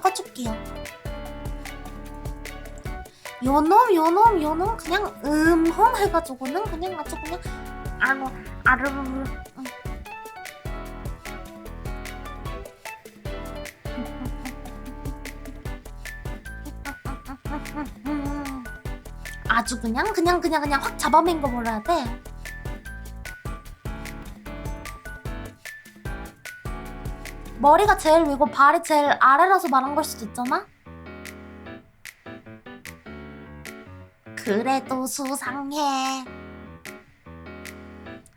담가줄게요. 요놈 요놈 요놈 그냥 음홍 해가지고는 그냥 아주 그냥 아르 아르르 응. 아주 그냥 그냥 그냥 그냥 확 잡아맨 거 버려야 돼. 머리가 제일 위고 발이 제일 아래라서 말한 걸 수도 있잖아? 그래도 수상해.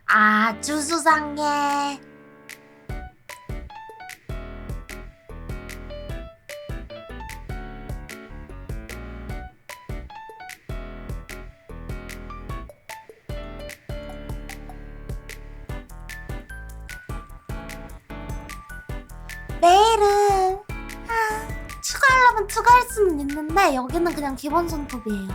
아주 수상해. 내일은 아, 추가하려면 추가할 수는 있는데 여기는 그냥 기본 손톱이에요.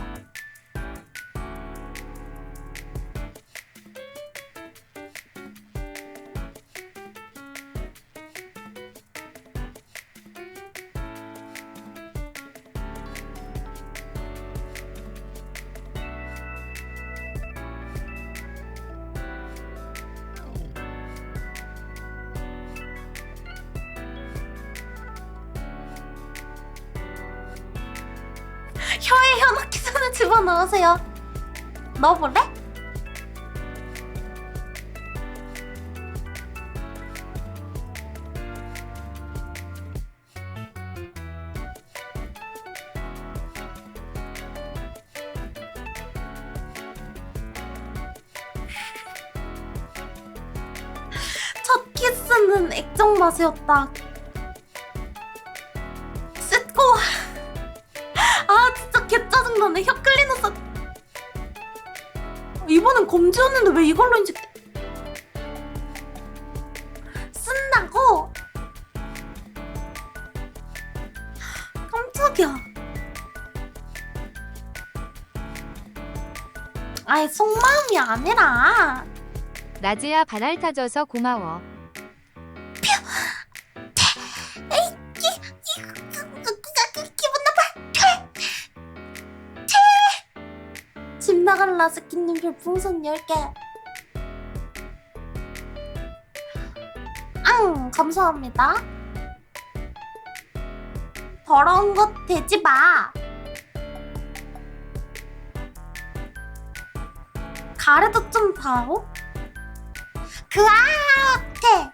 혀에 혀 넣기 전에 집어넣으세요. 넣어볼래? 첫 키스는 액정 맛이었다. 개 짜증나네 혀 클리너서 이번엔 검지였는데 왜 이걸로 인식 쓴다고? 깜짝이야 아이 속마음이 아니라 나즈야 반알 타줘서 고마워. 집 나간 라스키님 별풍선 10개. 응 감사합니다. 더러운 것 되지 마. 가래도 좀 봐오. 그 앞에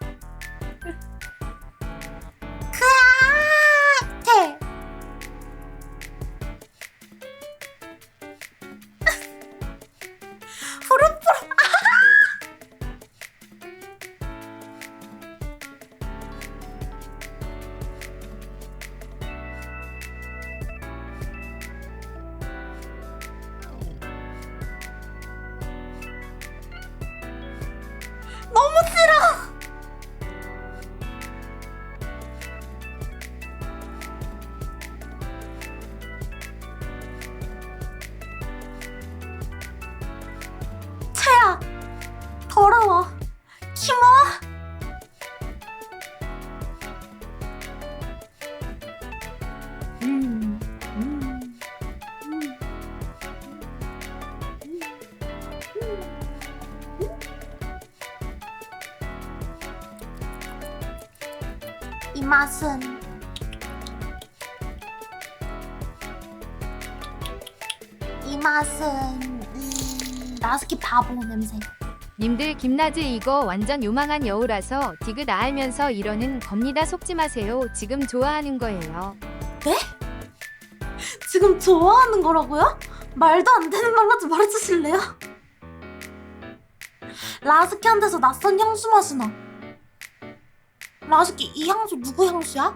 더러워. 키모 이 맛은? 이 맛은 음, 나스키 바보 냄새 님들 김나즈 이거 완전 요망한 여우라서 디귿 알면서 이러는 겁니다. 속지 마세요. 지금 좋아하는 거예요. 지금 좋아하는 거라고요? 말도 안 되는 말로 좀 말해주실래요? 라스키한테서 낯선 향수 맛이 나. 라스키 이 향수 누구 향수야?